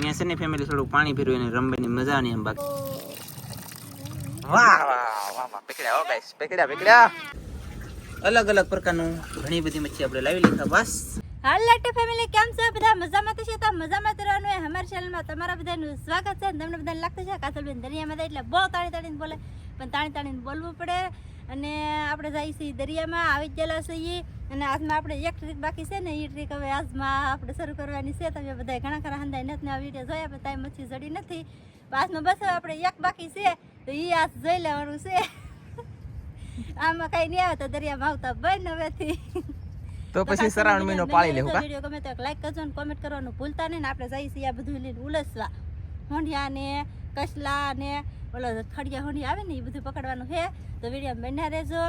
મેં છે ફેમિલી થોડું પાણી પીર્યું અને રમવાની મજા નહીં એમ બાકી. અલગ અલગ પ્રકારનું ઘણી બધી મચ્છી આપણે લાવી લીધા. બસ. હાલ, લાટે ફેમિલી કેમ છો? બધા મજામાં તો છે? તો મજામાં તો રહેવાનું એ અમારી ચેનલમાં તમારા બધાનું સ્વાગત છે તમને બધાને લાગતું છે કાસલબેન દરિયામાં એટલે બહુ તાળી તાળીને બોલે. પણ તાણી તાળીને બોલવું પડે. અને આપણે જઈએ છીએ દરિયામાં આવી ગયેલા છીએ. અને આજમાં આપણે એક ટ્રીક બાકી છે ને એ ટ્રીક હવે આજમાં આપણે શરૂ કરવાની છે. તમે બધા ઘણા ખરા હંદાય નથી આ વીડિયો જોયા પણ તાઈ મચ્છી જડી નથી. આજમાં બસ હવે આપણે એક બાકી છે તો એ આજ જોઈ લેવાનું છે. આમાં કઈ નહીં આવે તો દરિયામાં આવતા બંધ હવેથી. તો પછી શ્રાવણ મહિનો પાળી લેવું કા? વીડિયો ગમે તો લાઈક કરજો અને કોમેન્ટ કરવાનું ભૂલતા નહીં ને આપણે છીએ આ બધું લઈને ઉલસવા. હોંડિયા ને કસલા ને ઓલો ખડિયા હોંડિયા આવે ને એ બધું પકડવાનું છે તો વીડિયો બન્યા રહેજો.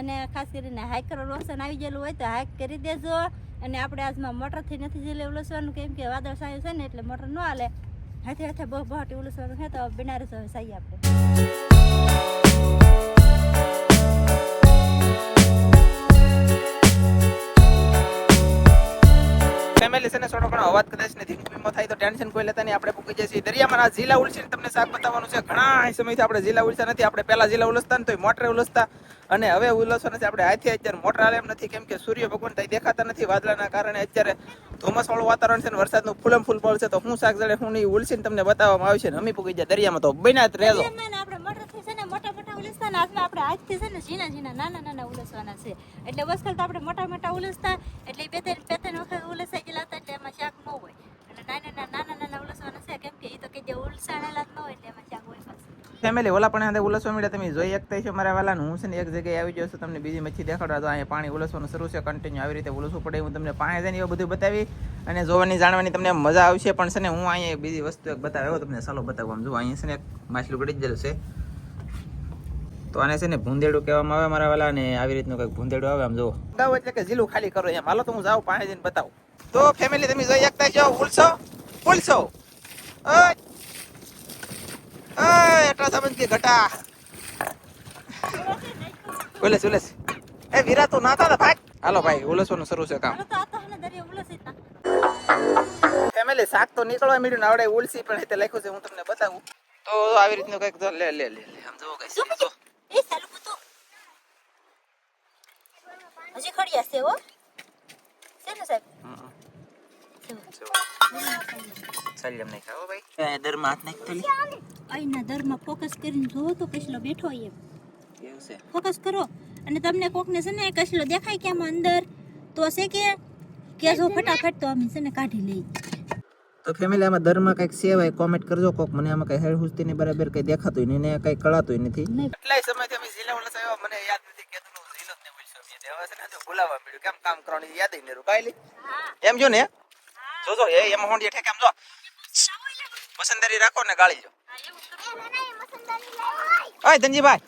અને ખાસ કરીને હાઈક કરવાનું ઓપ્શન આવી ગયેલું હોય તો હાઈક કરી દેજો. અને આપણે આજમાં મોટરથી નથી જઈને ઉલસવાનું, કેમ કે વાદળ સાયું છે ને એટલે મોટર ન હાલે. હાથે હાથે બહુ બહાટી ઉલસવાનું છે તો બન્યા રહેજો સાઈ આપણે. ફેમિલી છે ને થોડો ઘણો અવાજ કદાચ નથી ધીમો થાય તો ટેન્શન કોઈ લેતા નહીં. આપણે પૂકી જઈએ દરિયામાં આ જિલ્લા ઉલસીને તમને શાક બતાવવાનું છે. ઘણા સમયથી આપણે જિલ્લા ઉલસા નથી. આપણે પહેલા જિલ્લા ઉલસતા ને તો મોટરે ઉલસતા. અને હવે ઉલસો નથી. આપણે હાથે અત્યારે મોટર હાલે એમ નથી. કેમ કે સૂર્ય ભગવાન ત્યાં દેખાતા નથી વાદળાના કારણે અત્યારે ધુમ્મસવાળું વાતાવરણ છે ને વરસાદનું ફૂલમ ફૂલ પડશે તો હું શાક જડે હું નહીં ઉલસીને તમને બતાવવામાં આવશે ને અમે પૂકી જાય દરિયામાં તો બન્યા જ રહેજો દરિયામાં ને આપણે મોટરથી છે ને મોટા મોટા ઉલસતા ને આજમાં આપણે આજથી છે ને ઝીણા ઝીણા નાના નાના ઉલસવાના છે. એટલે વસ્કલ તો આપણે મોટા મોટા ઉલસતા, એટલે બે ત્રણ બે ત્રણ વખત ઉલસાઈ ગયેલા હતા એટલે એમાં શાક ન હોય. અને નાના નાના નાના નાના ઉલસવાના છે, કેમ કે એ તો કે જે ઉલસાણેલા ન હોય એટલે એમાં શાક હોય ફેમિલી ઓલા પણ હાથે ઉલસવા મળ્યા તમે જોઈ શકતા છો મારા વાલા હું છે ને એક જગ્યાએ આવી જશો તમને બીજી મચ્છી દેખાડવા. તો અહીંયા પાણી ઉલસવાનું શરૂ છે કન્ટિન્યુ આવી રીતે ઉલસવું પડે. હું તમને પાણી જઈને એવું બધું બતાવી અને જોવાની જાણવાની તમને મજા આવશે. પણ છે ને હું અહીંયા બીજી વસ્તુ એક બતાવ્યો તમને સાલો બતાવું. આમ જો અહીંયા છે ને માછલું ગળી જ છે. તો આને છે ને ભૂંદેડું કહેવામાં આવે મારા વાલા ને આવી રીતનું કંઈક ભૂંદેડું આવે આમ જો બતાવો એટલે કે જીલું ખાલી કરો એમ. હાલો તો હું જાઉં પાણી જઈને બતાવું. તો ફેમિલી તમે જોઈ શકતા છો? ઉલસો ઉલસો એટલા સંબંધ કે ઘટા. ઉલેસ ઉલેસ. એ વીરા તું નાતા હતા ભાઈ? હાલો ભાઈ ઉલસવાનું શરૂ છે કામ. ફેમિલી શાક તો નીકળવા મળ્યું ને આવડે ઉલસી પણ એટલે લખ્યું છે હું તમને બતાવું. તો આવી રીતનું કંઈક લે લે લે લે લે આમ જો કઈ જો એ સાલું કૂતું હજી ખડિયા છે હો છે ને સાહેબ ચાલ નહીં ખાઓ ભાઈ દરમાં હાથ નાખ તો અહીંના દરમાં ફોકસ કરીને જોવો તો કસલો બેઠો એમ છે ફોકસ કરો અને તમને કોકને છે ને કસલો દેખાય કે આમાં અંદર તો છે કે કેસો ફટાફટ તો અમે છે ને કાઢી લઈ તો ફેમિલી આમાં દરમાં કંઈક સેવાય કોમેન્ટ કરજો કોક મને આમાં કઈ હેડ હુસ્તી બરાબર કંઈ દેખાતું નહીં ને કઈ કળાતું નથી નહીં. કેટલાય સમયથી અમે જિલ્લા વલસ આવ્યા મને યાદ નથી કે તું જિલ્લો જ ને બોલશો મેં છે ને ભૂલાવા મળ્યું. કેમ કામ કરવાની યાદ નહીં રહ્યું કાઈ એમ જો ને? જો જો એ એમાં હોંડી ઠેક એમ જો. મસંદરી રાખો ને ગાળી જો. ઓય ધનજીભાઈ.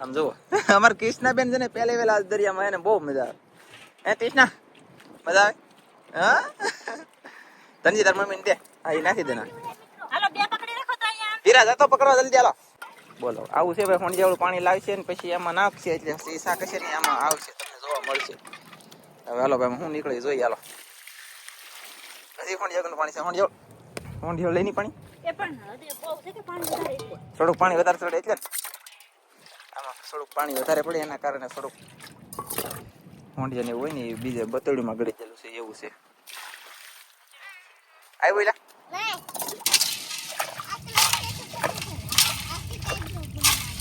આમ જુઓ. અમાર કૃષ્ણાબેન છે ને પહેલે વેલા દરિયામાં એને બહુ મજા આવે. હે કૃષ્ણા? મજા આવે? હા? ધનજી તાર મમ્મીને દે. હા એ નાખી દેના. હાલો બે પકડી રાખો તો અહીંયા ધીરા જતો પકડવા જલ્દી હાલો. બોલો આવું છે ભાઈ હોંડિયાવાળું પાણી લાવશે ને પછી એમાં નાખશે એટલે સીસા કશે ને એમાં આવશે. મળશે. હવે હાલો ભાઈ હું નીકળી જોઈએ હાલો. હજી હોંડિયાનું પાણી છે. હોંડિયાળ હોંડિયાળ લઈને પાણી. એ પણ હજી બહુ છે કે પાણી વધારે છે? થોડુંક પાણી વધારે ચડે એટલે. આમાં થોડુંક પાણી વધારે પડે એના કારણે થોડુંક હોંડિયા ને એવું હોય ને એ બીજે બતડીમાં ગળી ગયેલું છે એવું છે. આવી બોલા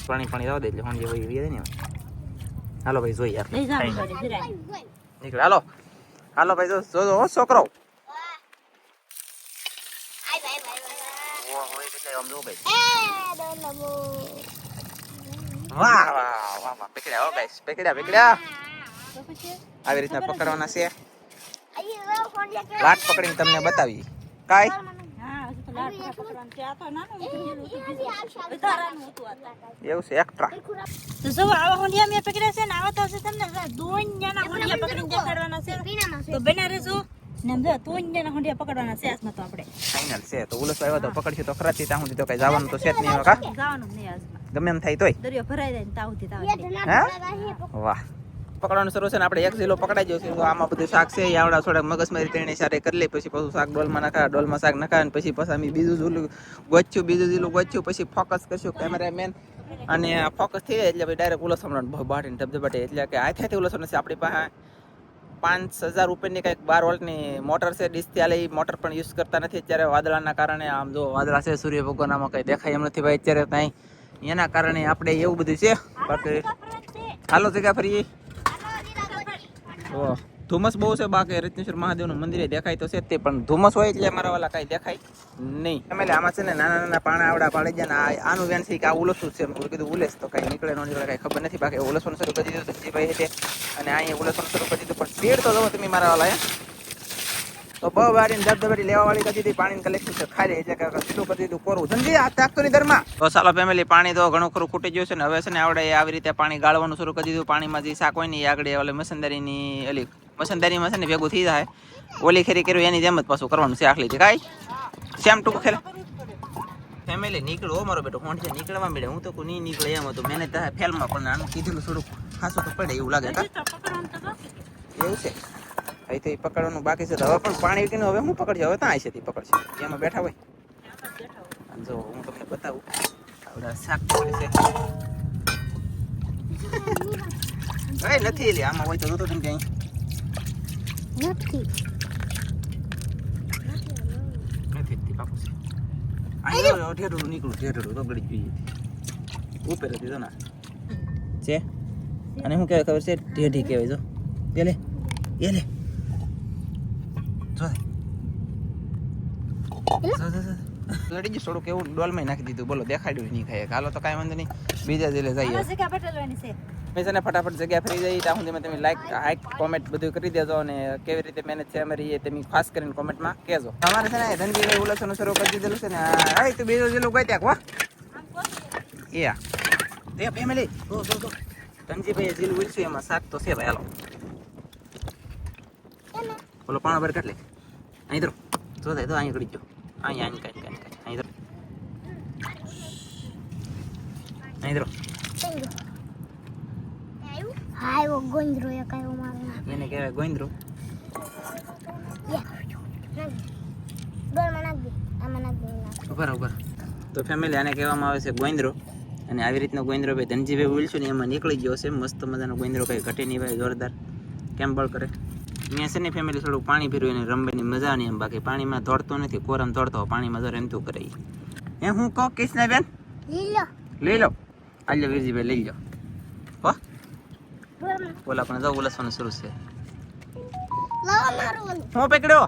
પાણી પાણી આવે દે એટલે હોંડિયા વહી ગયા ને. હાલો ભાઈ જોઈ યાર લઈ જાવ ઘરે જરાય. નીકળે હાલો. હાલો ભાઈ જો જો છોકરો. આવી રીતના પકડવાના છે. લાટ પકડીને તમને બતાવી. કાઈ? એવું છે એક્સ્ટ્રા તો જો આવા હોંડિયા મેં પકડ્યા છે ને આવા તો હશે તમને દોણિયાના હોંડિયા પકડીને દેખાડવાના છે. તો બેના રેજો ને જો દોણિયાના હોંડિયા પકડવાના છે આજમાં તો આપણે. ફાઇનલ છે તો ઉલસ આવ્યો તો પકડશું તો ખરાથી ત્યાં સુધી તો કઈ જવાનું તો છે જ નહીં કા? જવાનું નહીં આજમાં. ગમે એમ થાય તોય. દરિયો ભરાઈ જાય ને તાવ સુધી તાવ વાહ. પકડવાનું શરૂ છે ને, આપણે એક જીલો પકડાઈ જશે તો આમાં બધું શાક છે આવડા થોડાક મગજમારી ત્રણે સારે કરી લઈ પછી પાછું શાક ડોલમાં નાખા, ડોલમાં શાક નાખા અને પછી પાછા અમે બીજું ઝૂલું ગોચ્યું, બીજું ઝીલું ગોચ્યું, પછી ફોકસ કરશું કેમેરામેન અને ફોકસ થઈ એટલે પછી ડાયરેક્ટ હમણાં બાટીને ધબધબાટે એટલે કે આ થાય ઉલસ છે આપણી પાસે પાંચ હજાર રૂપિયાની કંઈક બાર વોલ્ટની મોટર છે ડીશથી આલે મોટર પણ યુઝ કરતા નથી. અત્યારે વાદળાના કારણે આમ જો વાદળા છે, સૂર્ય ભગવાનમાં કંઈ દેખાય એમ નથી ભાઈ. અત્યારે કાંઈ એના કારણે આપણે એવું બધું છે. બાકી હાલો, જગ્યા ફરી ઓ ધુમ્મસ બહુ છે બાકી રત્નેશ્વર મહાદેવનું મંદિર દેખાય તો છે તે, પણ ધુમ્મસ હોય એટલે મારા વાલા કાંઈ દેખાય નહીં. તમે આમાં છે ને નાના નાના પાણા આવડા પાડી જાય ને આનું વેન છે કે આ ઉલસું છે. મેં કીધું ઉલેસ તો કાંઈ નીકળે ન નીકળે, કાંઈ ખબર નથી. બાકી ઉલસવાનું શરૂ કરી દીધું ધનજીભાઈ છે. અને અહીંયા ઉલસવાનું શરૂ કરી દીધું, પણ સ્પીડ તો જુઓ તમે મારા હે. તો બહુ વાડીને ધબધબેટી લેવા વાળી કરી દીધી પાણીની કલેક્શન છે ખાલી એટલે કે સીધું કરી દીધું કોરું. સમજી આ તાકતો ની દરમાં તો ચાલો ફેમિલી પાણી તો ઘણું ખરું ખૂટી ગયું છે ને હવે છે ને આવડે આવી રીતે પાણી ગાળવાનું શરૂ કરી દીધું. પાણીમાં જે શાક હોય ને આગળ ઓલે મસંદારીની ઓલી મસંદારીમાં છે ને ભેગું થઈ જાય. ઓલી ખેરી કર્યું એની જેમ જ પાછું કરવાનું છે આખલી કાંઈ? સેમ ટૂંક ખેલ. ફેમિલી નીકળો મારો બેટો ફોન છે નીકળવા મળે. હું તો કોઈ નહીં નીકળે એમ હતું. મેં ફેલમાં પણ આનું કીધેલું થોડુંક ખાસું તો પડે એવું લાગે એવું છે. અહીં તો પકડવાનું બાકી છે. તો હવે પણ પાણી વીકીને હવે હું પકડશે હવે ત્યાં છે તે પકડશે? એમાં બેઠા હોય? જો, હું તમને બતાવું. આવડા શાક છે. એ નથી એલી આમાં હોય તો જોતો તમે ક્યાંય. નથી નથી તે પાકું અહીં નીકળું તો ગળી જોઈએ ઉપર હતી જો ના. છે? અને શું કહેવાય ખબર છે? ઢેઢી કહેવાય, જો. પેલે એ લે જો જો, જો, જો. લડી ગયું થોડુંક એવું ડોલમાં નાખી દીધું. બોલો દેખાડ્યું નહીં ખાય હાલો તો કાંઈ વાંધો નહીં. બીજા જેલે જઈએ. મેં છે ને ફટાફટ જગ્યા ફરી જઈ. ત્યાં સુધીમાં તમે લાઈક હાઈક કોમેન્ટ બધું કરી દેજો અને કેવી રીતે મેનેજ છે અમારી એ તમે ખાસ કરીને કોમેન્ટમાં કહેજો. તમારે છે ને ધનજીભાઈ ઉલસવાનું શરૂ કરી દીધેલું છે ને. હા તું બીજો જેલું ગઈ ત્યાં વાહ એ આ ફેમિલી જો જો જો ધનજીભાઈ જીલું ઉલસ્યું એમાં શાક તો છે ભાઈ હાલો. બોલો પાણા ભર કાઢ લે. અહીં ધરો. જો થાય તો અહીં કરી જો અહીં અહીં કાંઈ કાંઈ અહીં ધરો અહીં ધરો આવ્યો ગોંદરો એક આવ્યો મારો એને કહેવાય. તો ફેમિલી આને કહેવામાં આવે છે ગોઈન્દ્રો અને આવી રીતનો ગોવિંદ્રો ભાઈ ધનજીભાઈ બોલશું ને એમાં નીકળી ગયો છે મસ્ત મજાનો ગોવિંદ્રો કંઈ ઘટે નહીં ભાઈ જોરદાર કેમ બળ કરે મેં છે ને ફેમિલી થોડુંક પાણી પીર્યું એને રમવાની મજા નહીં એમ બાકી પાણીમાં દોડતો નથી કોરમ દોડતો પાણીમાં જો રમતું કરે એ હું કહો કૃષ્ણા બેન? લઈ લો. આલ્યો વીરજીભાઈ લઈ લો. હો? પણ જો ઉલસવાનું શરૂ છે. હું પકડ્યો?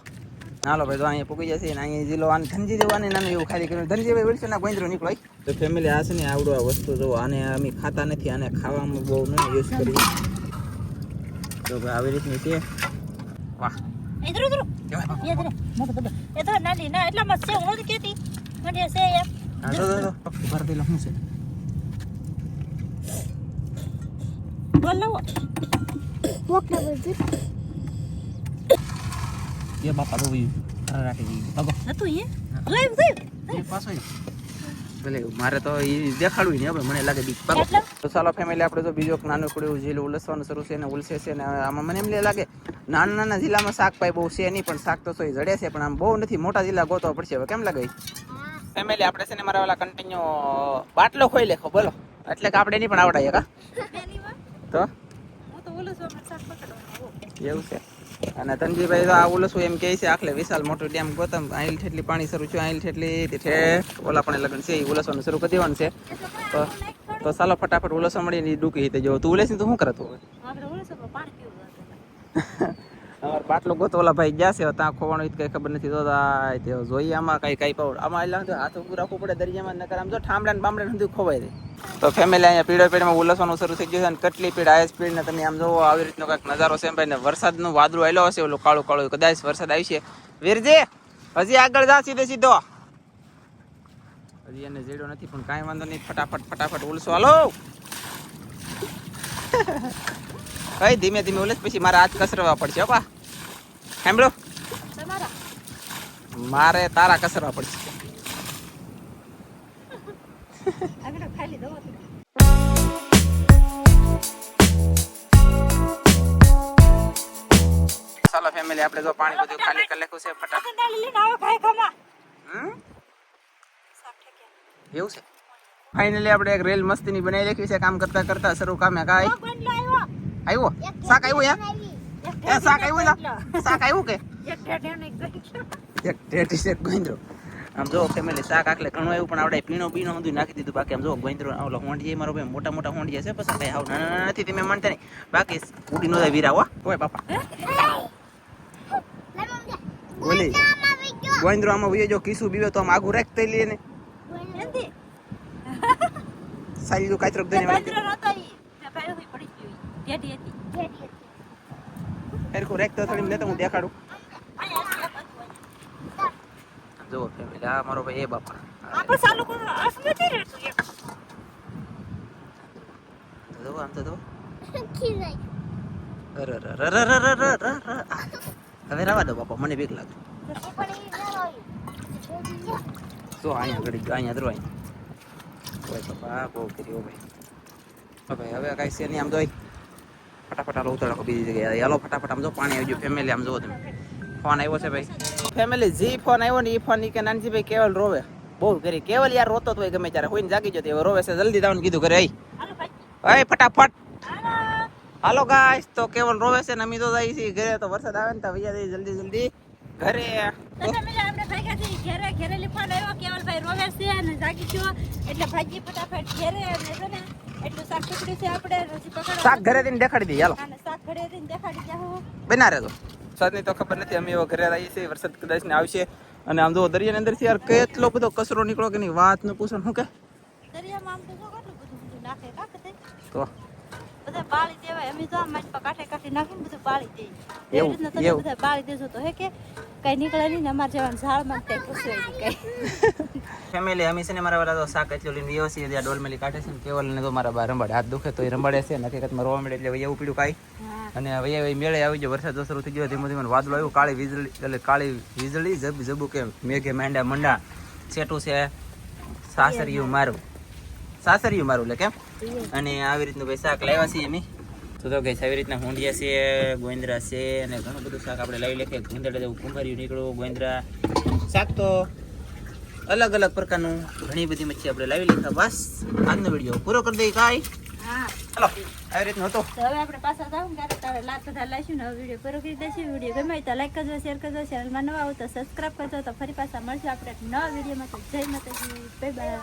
હાલો ભાઈ તો અહીંયા પૂકી જશે ને અહીંયા જીલો આને ધનજી દેવાને નાનું એવું ખાલી કર્યું. ધનજીભાઈ બોલશે ના ગોંદરો નીકળો તો ફેમિલી આ છે ને આવડું આ વસ્તુ જો આને અમે ખાતા નથી આને ખાવામાં બહુ ન યુઝ કરીએ. તો ભાઈ આવી રીતની છે. વાહ. ઇધર ઇધર કેવાય બાપુ. એ ધરે. મોટો બધો એ તો નાની ના એટલા મસ્ત છે હું નથી કહેતી. મને છે એમ. હા જો જો ભર દેલો શું બોલ લાવો મોકલા બધું છે એ બાપા તો ભાઈ રાખી દીધી બાબા નતું જોયું જોયું એ પાછો ભલે મારે તો એ દેખાડવું નહીં હવે મને લાગે બીક. તો ચાલો ફેમિલી આપણે તો બીજો નાનું કુડું ઝીલ ઉલસવાનું શરૂ છે ને ઉલસે છે ને આમાં મને એમ લે લાગે નાના નાના જિલ્લામાં શાક પાઈ બહુ છે નહીં પણ શાક તો સોય જડે છે પણ આમ બહુ નથી. મોટા જિલ્લા ગોતવા પડશે હવે. કેમ લાગે? ફેમિલી આપણે છે ને મારા ઓલા કન્ટિન્યુ બાટલો ખોઈ લેખો બોલો. એટલે કે આપણે નહીં પણ આવડાય કા? તો? એવું છે. અને તનજીભાઈ તો આ ઉલસું એમ કહે છે આખલે વિશાલ મોટું ડેમ ગોતમ આઈલ ઠેટલી પાણી શરૂ છે આઈલ ઠેટલી ઠેઠ ઓલા પણ લગ્ન છે એ ઉલસવાનું શરૂ કરી દેવાનું છે. તો તો ચાલો ફટાફટ ઉલસો મળીને ડૂકી હિતે જો તું ઉલેસી તો શું કરે તું હવે આપણે ઓલું છું પણ પાણી પીવું હતું. અમારે બાટલો ગોતવાલા ભાઈ ગયા છે ત્યાં ખોવાનું કઈ ખબર નથી. તો જોઈએ આમાં કઈ કઈ પાવડ આમાં એટલે તો હાથ ઉભું રાખવું પડે દરિયામાં, નકર આમ જો ઠામડા ને બામડા સુધી ખોવાય રહે તો ફેમિલી અહીંયા પીળો પીડમાં ઉલસવાનું શરૂ થઈ ગયું છે અને કેટલી પીડ આયસ પીડ ને તમે આમ જોવો, આવી રીતનો કંઈક નજારો છે એમ ભાઈ ને વરસાદનું વાદળું આવેલો હશે, ઓલું કાળું કાળું, કદાચ વરસાદ આવી છે. વીરજી, હજી આગળ જા સીધે સીધો. હજી એને જેડો નથી, પણ કાંઈ વાંધો નહીં. ફટાફટ ફટાફટ ઉલસો. હાલો. કઈ ધીમે ધીમે ઉલેસ પછી મારે હાથ કસરવા પડશે પા. સાંભળો. મારે તારા કસરવા પડશે. ખાલી ચાલો ફેમિલી આપણે જો પાણી બધું ખાલી કરી લખ્યું છે ફટાફટ. એવું છે? ફાઇનલી આપણે એક રેલ મસ્તીની બનાવી લખી છે કામ કરતા કરતા શરૂ કામે ગોંડલો આવ્યો? શાક આવ્યું યા? આવી એ શાક આવ્યું શાક આવ્યું કે? એક ટેટી ગોઈન્દ્રો આમ જો ફેમિલી શાક આખલે ઘણું આવ્યું પણ આપણે પીણો પીણો બધું નાખી દીધું. બાકી આમ જો ગોઈન્દ્રો ઓલો હોંડિયે મારો ભાઈ મોટા મોટા હોંડિયા છે પછી કઈ નાના નાના નથી તમે માનતા નહીં. બાકી ઉડી નો જાય વીરા હો. ઓય બાપા. બોલી ગોઈન્દ્રો આમાં વયો જો કીસું બીવે તો આમ આગું રાખ તઈ લઈએ ને નથી. સાલી જો ટેઢી હતી હરખું રેક તો થોડી લેતો હું દેખાડું. જો ફેમિલી આ મારો ભાઈ એ બાપા. આપણે ચાલુ કરો આસમે જઈ રહ્યો છું એક જો આમ તો જો. હવે રવા દો બાપા મને બીક લાગે. જો અહીંયા ઘડી અહીંયા ધરો અહીંયા કોઈ બાપા બહુ કર્યો ભાઈ. ભાઈ હવે કાંઈ છે નહીં આમ જોઈ. ફટાફટ હાલો ઉતારો બીજી જગ્યાએ હાલો ફટાફટ આમ જો પાણી આવી ગયું. ફેમિલી આમ જુઓ તમે. ફોન આવ્યો છે ભાઈ. ફેમિલી જી ફોન આવ્યો ને એ ફોન ઈ કે નાનજીભાઈ કેવલ રોવે. બહુ કરી કેવલ યાર રોતો તો ગમે ત્યારે. હોઈને જાગી જતી હવે રોવે છે. જલ્દી દાવાનું કીધું કરે ભાઈ ફટાફટ. હાલો હાલો ગાઈસ તો કેવલ રોવે છે ને અમે તો જાય છે ઘરે તો વરસાદ આવે ને તો ભૈયા જઈએ જલ્દી જલ્દી. ઘરે. તો આપણે ભાગ્યા ઘેરે ઘેરે લીફોન આવ્યો. કેવલભાઈ રોવે છે અને જાગી ગયો. એટલે ભાઈ ફટાફટ ઘરે અને શાક ટુકડી છે આપણે રસી પકડો શાક ઘરે જઈને દેખાડી દઈએ હાલો. શાક ઘરે જઈને દેખાડી જાઓ બના રહેજો. વરસાદની તો ખબર નથી અમે એવો ઘરે આવીએ છીએ વરસાદ કદાચ ને આવશે. અને આમ જો દરિયાની અંદરથી યાર કેટલો બધો કચરો નીકળો કે નહીં વાત ન પૂછો શું કે? દરિયામાં આમ તો કેટલું બધું નાખે કાકે તો બધા બાળી દેવાય. અમે તો આમ મારી પર કાંઠે કાંઠે નાખીને બધું બાળી દઈએ. એવી રીતના તમે બધા બાળી દેજો તો હે કે કઈ નીકળે નહીં અમારે જવાનું ઝાડમાં કઈ પૂછવે કઈ. ફેમિલી અમે છે ને મારા વાળા તો શાક એટલું લઈને ત્યાં ડોલમેલી કાઢે છે ને કેવલ ને તો મારા બા રંબાડે હાથ દુખે તો એ રંબાડે છે ને હકીકતમાં રોવા મળે એટલે એવું પીડું કાંઈ. અને હવે મેળે આવી ગયો વરસાદ શરૂ થઈ ગયો ધીમે ધીમે વાદળો આવ્યું કાળી વીજળી એટલે કાળી વીજળી જબ જબુ કે મેઘે માંડા મંડા. છેટું છે સાસરિયું મારું. સાસરિયું મારું એટલે કેમ? અને આવી રીતનું ભાઈ શાક લાવ્યા છીએ અમે. તો તો ગઈ આવી રીતના હુંડિયા છે ગોંદરા છે અને ઘણું બધું શાક આપણે લઈ લખીએ. ગુંદડા જેવું કુંભર્યું નીકળ્યું ગોંદરા. શાક તો અલગ અલગ પ્રકારનું ઘણી બધી મચ્છી આપણે લાવી લીધા બસ આજનો વીડિયો પૂરો કરી દઈએ કાંઈ? ચલો આવી રીતનું હતું. હવે આપણે પાછા જાવ ત્યારે તારે લાત બધા લાવીશું ને વીડિયો પૂરો કરી દઈશું. વીડિયો ગમે તો લાઈક કરજો શેર કરજો ચેનલમાં નવા આવો તો સબસ્ક્રાઈબ કરજો. તો ફરી પાછા મળશું આપણે નવા વિડીયોમાં. તો જય માતાજી બાય બાય